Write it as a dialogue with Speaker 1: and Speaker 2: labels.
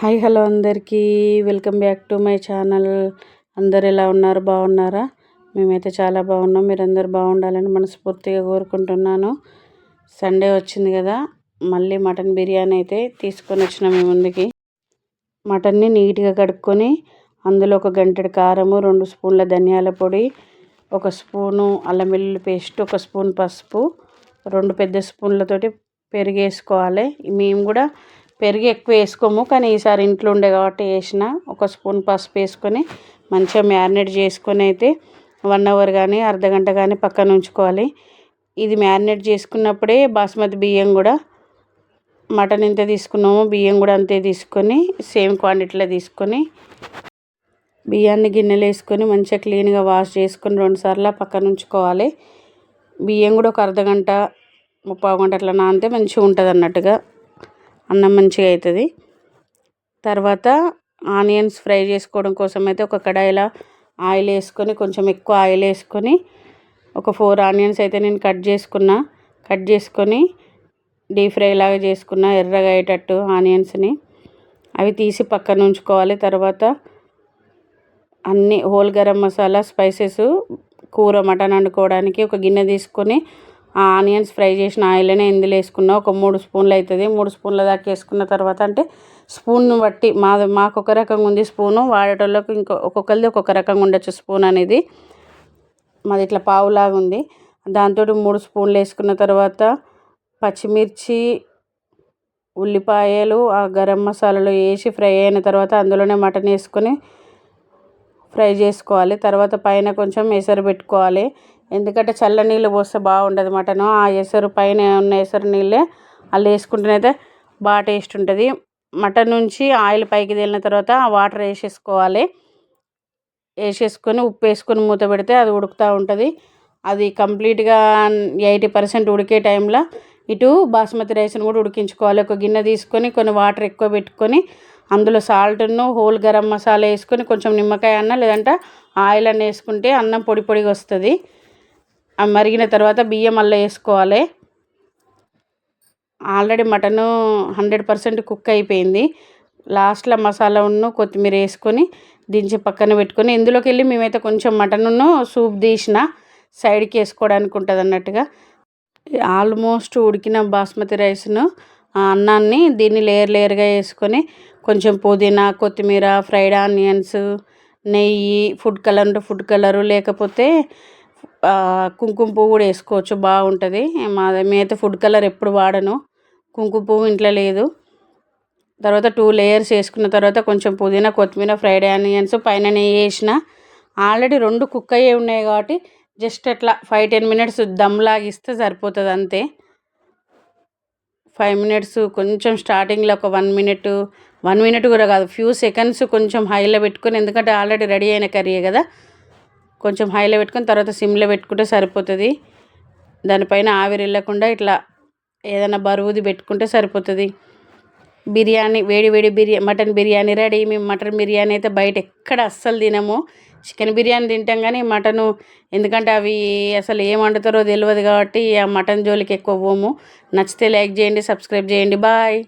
Speaker 1: Hi hello అందరికీ. Welcome back to my channel. అందరు ఎలా ఉన్నారు? బాగున్నారా? మేమైతే చాలా బాగున్నాం. మీరందరూ బాగుండాలని మనస్ఫూర్తిగా కోరుకుంటున్నాను. సండే వచ్చింది కదా మళ్ళీ మటన్ బిర్యానీ అయితే తీసుకొని వచ్చినాం మీ ముందుకి. మటన్ని నీట్గా కడుక్కొని అందులో ఒక గంటెడు కారము రెండు స్పూన్ల ధనియాల పొడి ఒక స్పూను అల్లం వెల్లుల్లి పేస్ట్ ఒక స్పూన్ పసుపు రెండు పెద్ద స్పూన్లతోటి పెరిగేసుకోవాలి. మేము కూడా పెరుగు ఎక్కువ వేసుకోము కానీ ఈసారి ఇంట్లో ఉండే కాబట్టి వేసిన. ఒక స్పూన్ పసుపు వేసుకొని మంచిగా మ్యారినేట్ చేసుకొని అయితే వన్ అవర్ కానీ అర్ధగంట కానీ పక్కన ఉంచుకోవాలి. ఇది మ్యారినేట్ చేసుకున్నప్పుడే బాస్మతి బియ్యం కూడా మటన్ ఎంత తీసుకున్నామో బియ్యం కూడా అంతే తీసుకొని సేమ్ క్వాంటిటీలో తీసుకొని బియ్యాన్ని గిన్నెలు వేసుకొని మంచిగా క్లీన్గా వాష్ చేసుకొని రెండుసార్లు పక్కన ఉంచుకోవాలి. బియ్యం కూడా ఒక అర్ధగంట ముప్పై గంట అట్లా నానితే మంచిగా ఉంటుంది అన్నట్టుగా అన్నం మంచిగా అవుతుంది. తర్వాత ఆనియన్స్ ఫ్రై చేసుకోవడం కోసం అయితే ఒక కడాయిలో ఆయిల్ వేసుకొని కొంచెం ఎక్కువ ఆయిల్ వేసుకొని ఒక ఫోర్ ఆనియన్స్ అయితే నేను కట్ చేసుకున్నా. కట్ చేసుకొని డీప్ ఫ్రై లాగా చేసుకున్న ఎర్రగా అయ్యేటట్టు ఆనియన్స్ని. అవి తీసి పక్కన ఉంచుకోవాలి. తర్వాత అన్ని హోల్ గరం మసాలా స్పైసెస్ కూర మటన్ వండుకోవడానికి ఒక గిన్నె తీసుకొని ఆనియన్స్ ఫ్రై చేసిన ఆయిల్నే ఇందులో వేసుకున్న ఒక మూడు స్పూన్లు అవుతుంది. మూడు స్పూన్ల దాకా వేసుకున్న తర్వాత అంటే స్పూన్ బట్టి మా మాకు ఒక రకంగా ఉంది స్పూను. వాడేటోళ్ళకి ఇంకో ఒక్కొక్కరిది ఒక్కొక్క రకంగా ఉండొచ్చు స్పూన్ అనేది. మాది ఇట్లా పావులాగా ఉంది. దాంతో మూడు స్పూన్లు వేసుకున్న తర్వాత పచ్చిమిర్చి ఉల్లిపాయలు ఆ గరం మసాలాలు వేసి ఫ్రై అయిన తర్వాత అందులోనే మటన్ వేసుకొని ఫ్రై చేసుకోవాలి. తర్వాత పైన కొంచెం ఎసరు పెట్టుకోవాలి. ఎందుకంటే చల్ల నీళ్ళు పోస్తే బాగుండదు మటను. ఆ ఎసరు పైన ఉన్న ఎసరు నీళ్ళే అలా వేసుకుంటేనైతే బాగా టేస్ట్ ఉంటుంది. మటన్ నుంచి ఆయిల్ పైకి తేలిన తర్వాత ఆ వాటర్ వేసేసుకోవాలి. వేసేసుకొని ఉప్పు వేసుకొని మూత పెడితే అది ఉడుకుతూ ఉంటుంది. అది కంప్లీట్గా ఎయిటీ పర్సెంట్ ఉడికే టైంలో ఇటు బాస్మతి రైస్ని కూడా ఉడికించుకోవాలి. ఒక గిన్నె తీసుకొని కొన్ని వాటర్ ఎక్కువ పెట్టుకొని అందులో సాల్ట్ను హోల్ గరం మసాలా వేసుకొని కొంచెం నిమ్మకాయ అన్న లేదంటే ఆయిల్ అన్న వేసుకుంటే అన్నం పొడి పొడిగా వస్తుంది. మరిగిన తర్వాత బియ్యం అల్ల వేసుకోవాలి. Already mutton hundred percent cook అయిపోయింది. లాస్ట్లో మసాలా ఉన్ను కొత్తిమీర వేసుకొని దించి పక్కన పెట్టుకొని ఇందులోకి వెళ్ళి మేమైతే కొంచెం మటన్ను సూప్ తీసిన సైడ్కి వేసుకోవడానికి ఉంటుంది అన్నట్టుగా. ఆల్మోస్ట్ ఉడికిన బాస్మతి రైస్ను అన్నాన్ని దీన్ని లేయర్ లేయర్గా వేసుకొని కొంచెం పుదీనా కొత్తిమీర ఫ్రైడ్ ఆనియన్స్ నెయ్యి ఫుడ్ కలర్ ఫుడ్ కలరు లేకపోతే కుంకుమ పువ్వు కూడా వేసుకోవచ్చు బాగుంటుంది. మాది మేమైతే ఫుడ్ కలర్ ఎప్పుడు వాడను. కుంకుమ పువ్వు ఇంట్లో లేదు. తర్వాత టూ లేయర్స్ వేసుకున్న తర్వాత కొంచెం పుదీనా కొత్తిమీర ఫ్రైడ్ ఆనియన్స్ పైన నెయ్యి వేసిన. ఆల్రెడీ రెండు కుక్ అయ్యే ఉన్నాయి కాబట్టి జస్ట్ అట్లా ఫైవ్ టెన్ మినిట్స్ దమ్ లాగిస్తే సరిపోతుంది అంతే. ఫైవ్ మినిట్స్ కొంచెం స్టార్టింగ్లో ఒక వన్ మినిట్ వన్ మినిట్ కూడా కాదు ఫ్యూ సెకండ్స్ కొంచెం హైలో పెట్టుకొని ఎందుకంటే ఆల్రెడీ రెడీ అయిన కర్రీ కదా. కొంచెం హైలో పెట్టుకొని తర్వాత సిమ్లో పెట్టుకుంటే సరిపోతుంది. దానిపైన ఆవిరి వెళ్ళకుండా ఇట్లా ఏదైనా బరువుది పెట్టుకుంటే సరిపోతుంది. బిర్యానీ వేడి వేడి బిర్యానీ మటన్ బిర్యానీ రెడీ. మేము మటన్ బిర్యానీ అయితే బయట ఎక్కడ అస్సలు తినము. చికెన్ బిర్యానీ తింటాం కానీ మటను ఎందుకంటే అవి అసలు ఏం వండుతారో తెలియదు కాబట్టి ఆ మటన్ జోలికి ఎక్కువ పోము. నచ్చితే లైక్ చేయండి సబ్స్క్రైబ్ చేయండి. బాయ్.